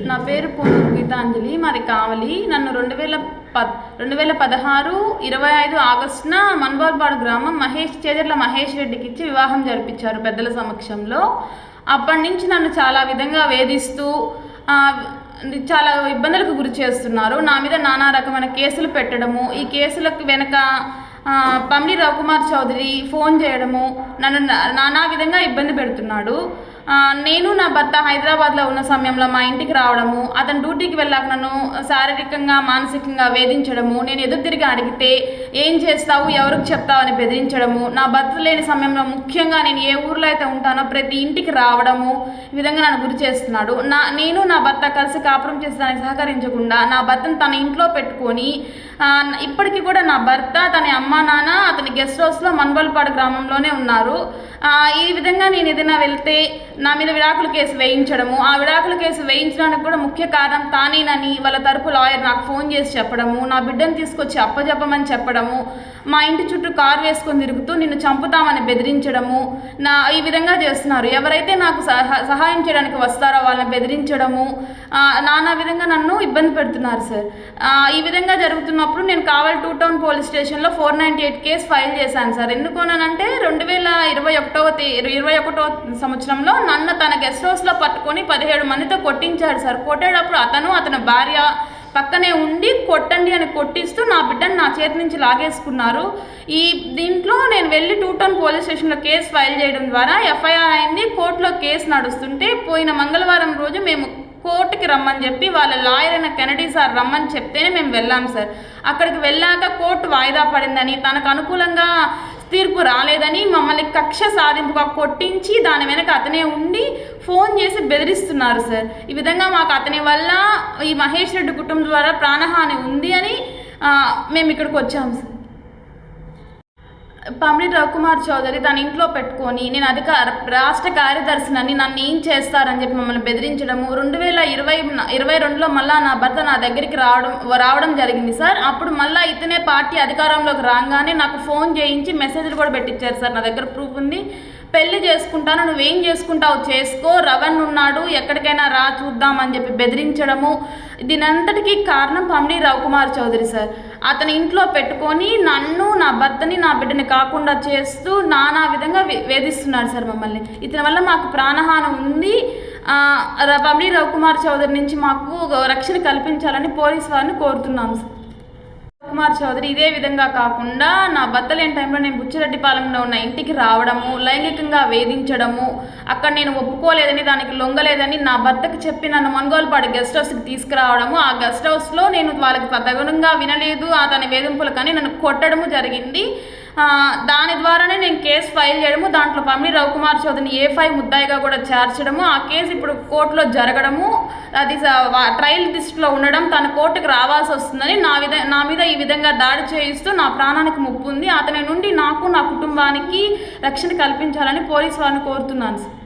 నా పేరు పూనూరు గీతాంజలి మాది కావలి. నన్ను రెండు వేల పద్ రెండు వేల పదహారు ఇరవై ఐదు ఆగస్టున మన్బాల్పాడు గ్రామం మహేష్ చేజర్ల మహేష్ రెడ్డికి ఇచ్చి వివాహం జరిపించారు పెద్దల సమక్షంలో. అప్పటి నుంచి నన్ను చాలా విధంగా వేధిస్తూ చాలా ఇబ్బందులకు గురి చేస్తున్నారు. నా మీద నానా రకమైన కేసులు పెట్టడము ఈ కేసులకు వెనక ఆ, పమ్మి రవికుమార్ చౌదరి ఫోన్ చేయడము నన్ను నా- నానా విధంగా ఇబ్బంది పెడుతున్నాడు. నేను నా భర్త హైదరాబాద్లో ఉన్న సమయంలో మా ఇంటికి రావడము అతను డ్యూటీకి వెళ్ళాక నన్ను శారీరకంగా మానసికంగా వేధించడము నేను ఎదురు తిరిగి అడిగితే ఏం చేస్తావు? ఎవరికి చెప్తావు? అని బెదిరించడము. నా భర్త లేని సమయంలో ముఖ్యంగా నేను ఏ ఊర్లో అయితే ఉంటానో ప్రతి ఇంటికి రావడము ఈ విధంగా నన్ను గురి చేస్తున్నాడు. నా నేను నా భర్త కలిసి కాపురం చేసేదానికి సహకరించకుండా నా భర్తను తన ఇంట్లో పెట్టుకొని ఇప్పటికీ కూడా నా భర్త తన అమ్మ నాన్న అతని గెస్ట్ హౌస్లో మన్బల్పాడు గ్రామంలోనే ఉన్నారు. ఈ విధంగా నేను ఏదైనా వెళ్తే నా మీద విడాకుల కేసు వేయించడము. ఆ విడాకుల కేసు వేయించడానికి కూడా ముఖ్య కారణం తానేనని వాళ్ళ తరపు లాయర్ నాకు ఫోన్ చేసి చెప్పడము నా బిడ్డను తీసుకొచ్చి అప్పచెప్పమని చెప్పడము మా ఇంటి చుట్టూ కారు వేసుకొని తిరుగుతూ నిన్ను చంపుతామని బెదిరించడము నా ఈ విధంగా చేస్తున్నారు. ఎవరైతే నాకు సహా సహాయం చేయడానికి వస్తారో వాళ్ళని బెదిరించడము నానా విధంగా నన్ను ఇబ్బంది పెడుతున్నారు సార్. ఈ విధంగా జరుగుతున్నప్పుడు నేను కావల్ టూ టౌన్ పోలీస్ స్టేషన్లో four ninety eight case file చేశాను సార్. ఎందుకోనంటే రెండు వేల ఇరవై ఒకటవ తే ఇరవై ఒకటో సంవత్సరంలో నన్ను తన గెస్ట్ హౌస్లో పట్టుకొని పదిహేడు మందితో కొట్టించాడు సార్. కొట్టేటప్పుడు అతను అతని భార్య పక్కనే ఉండి కొట్టండి అని కొట్టిస్తూ నా బిడ్డను నా చేతి నుంచి లాగేసుకున్నారు. ఈ దీంట్లో నేను వెళ్ళి టూ టౌన్ పోలీస్ స్టేషన్లో కేసు ఫైల్ చేయడం ద్వారా ఎఫ్ఐఆర్ అయింది. కోర్టులో కేసు నడుస్తుంటే పోయిన మంగళవారం రోజు మేము కోర్టుకి రమ్మని చెప్పి వాళ్ళ లాయర్ అయిన కెనడీ సార్ రమ్మని చెప్తేనే మేము వెళ్ళాం సార్. అక్కడికి వెళ్ళాక కోర్టు వాయిదా పడిందని తనకు అనుకూలంగా తీర్పు రాలేదని మమ్మల్ని కక్ష సాధింపుగా కొట్టించి దాని వెనక అతనే ఉండి ఫోన్ చేసి బెదిరిస్తున్నారు సార్ ఈ విధంగా మాకు అతని వల్ల ఈ మహేష్ రెడ్డి కుటుంబం ద్వారా ప్రాణహాని ఉంది అని మేము ఇక్కడికి వచ్చాము సార్ పమిడి రవికుమార్ చౌదరి తన ఇంట్లో పెట్టుకొని నేను అధికార రాష్ట్ర కార్యదర్శినని నన్ను ఏం చేస్తారని చెప్పి మమ్మల్ని బెదిరించడము. రెండు వేల ఇరవై ఇరవై రెండులో మళ్ళా నా భర్త నా దగ్గరికి రావడం రావడం జరిగింది సార్. అప్పుడు మళ్ళీ ఇతనే పార్టీ అధికారంలోకి రాగానే నాకు ఫోన్ చేయించి మెసేజ్లు కూడా పెట్టించారు సార్. నా దగ్గర ప్రూఫ్ ఉంది. పెళ్ళి చేసుకుంటాను నువ్వేం చేసుకుంటావు? చేసుకో రవణ్ ఉన్నాడు ఎక్కడికైనా రా చూద్దామని చెప్పి బెదిరించడము. దీనంతటికీ కారణం పమ్ని రవికుమార్ చౌదరి సార్. అతని ఇంట్లో పెట్టుకొని నన్ను నా భర్తని నా బిడ్డని కాకుండా చేస్తూ నానా విధంగా వే- వేధిస్తున్నాడు సార్ మమ్మల్ని. ఇతని వల్ల మాకు ప్రాణహాని ఉంది. పమ్ని ర- రవికుమార్ చౌదరి నుంచి మాకు రక్షణ కల్పించాలని పోలీస్ వారిని కోరుతున్నాము సార్. కుమార్ చౌదరి ఇదే విధంగా కాకుండా నా భర్త లేని టైంలో నేను బుచ్చిరెడ్డిపాలెంలో ఉన్న ఇంటికి రావడము లైంగికంగా వేధించడము అక్కడ నేను ఒప్పుకోలేదని దానికి లొంగలేదని నా భర్తకు చెప్పి నన్ను మన్గోల్పాడు గెస్ట్ హౌస్కి తీసుకురావడము ఆ గెస్ట్ హౌస్లో నేను వాళ్ళకి తదనుగుణంగా వినలేదు అతని వేధింపులు కానీ నన్ను కొట్టడము జరిగింది. దాని ద్వారానే నేను కేసు ఫైల్ చేయడము దాంట్లో పమ్మి రవికుమార్ చౌదరిని ఏ ఫైవ్ ముద్దాయిగా కూడా చేర్చడము ఆ కేసు ఇప్పుడు కోర్టులో జరగడము అది ట్రయల్ లిస్ట్లో ఉండడం తన కోర్టుకు రావాల్సి వస్తుందని నా విధ నా మీద ఈ విధంగా దాడి చేయిస్తూ నా ప్రాణానికి ముప్పు ఉంది. అతని నుండి నాకు నా కుటుంబానికి రక్షణ కల్పించాలని పోలీసు వారిని కోరుతున్నాను సార్.